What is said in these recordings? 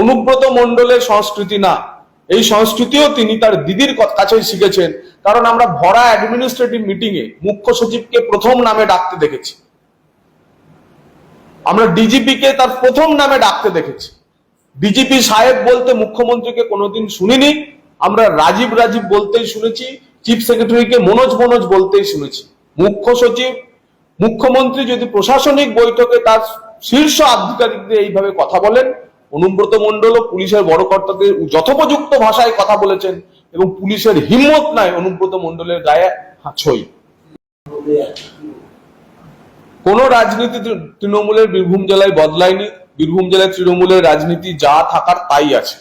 অনুব্রত মণ্ডলের সংস্কৃতি না। এই সংস্কৃতিও তিনি তার দিদির কাছে শিখেছেন। কারণ আমরা ভরা অ্যাডমিনিস্ট্রেটিভ মিটিং এ মুখ্য সচিবকে প্রথম নামে ডাকতে দেখেছি। আমরা ডিজিপি কে তার প্রথম নামে ডাকতে দেখেছি। ডিজিপি সাহেব বলতে মুখ্যমন্ত্রীকে কোনোদিন শুনিনি। আমরা রাজীব রাজীব বলতেই শুনেছি, চিফ সেক্রেটারিকে মনোজ মনোজ বলতেই শুনেছি। মুখ্য সচিব, মুখ্যমন্ত্রী যদি প্রশাসনিক বৈঠকে তার শীর্ষ আধিকারিকদের এইভাবে কথা বলেন অনুব্রত মণ্ডল পুলিশের বড় কর্তাদের যথোপযুক্ত ভাষায় কথা বলেছেন এবং পুলিশের হিম্মত নাই অনুব্রত মণ্ডলের গায়ে ছই কোন রাজনীতি তৃণমূলের বীরভূম জেলায় বদলায়নি। বীরভূম জেলায় তৃণমূলের রাজনীতি যা থাকার তাই আছে।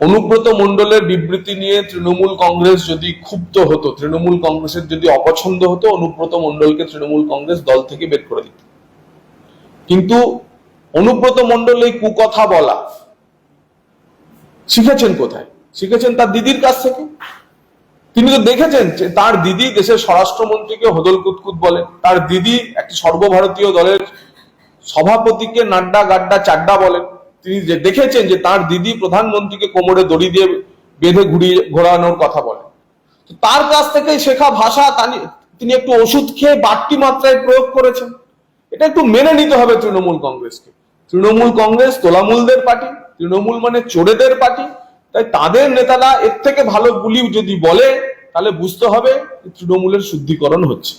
অনুব্রত মন্ডলের বিবৃতি নিয়ে তৃণমূল কংগ্রেস যদি ক্ষুব্ধ হতো, তৃণমূল কংগ্রেসের যদি অপছন্দ হতো, অনুব্রত মন্ডলকে তৃণমূল কংগ্রেস দল থেকে বের করে দিত। কিন্তু অনুব্রত মণ্ডল এই কুকথা বলা। শিখেছেন কোথায়? শিখেছেন তার দিদির কাছ থেকে। তিনি তো দেখেছেন যে তার দিদি দেশের স্বরাষ্ট্রমন্ত্রীকে হদল কুতকুত বলে। তার দিদি একটি সর্বভারতীয় দলের সভাপতিকে নাড্ডা গাড্ডা চাড্ডা বলেন তিনি যে দেখেছেন যে তার দিদি প্রধানমন্ত্রীকে কোমরে দড়ি দিয়ে বেঁধে ঘুরিয়ে ঘোরানোর কথা বলেন তো তার কাছ থেকে শেখা ভাষা তিনি একটু ওষুধ খেয়ে বাড়তি মাত্রায় প্রয়োগ করেছেন। এটা একটু মেনে নিতে হবে তৃণমূল কংগ্রেসকে। তৃণমূল কংগ্রেস তোলামূলদের পার্টি, তৃণমূল মানে চোরেদের পার্টি। তাই তাদের নেতারা এর থেকে ভালো গুলি যদি বলে, তাহলে বুঝতে হবে তৃণমূলের শুদ্ধিকরণ হচ্ছে।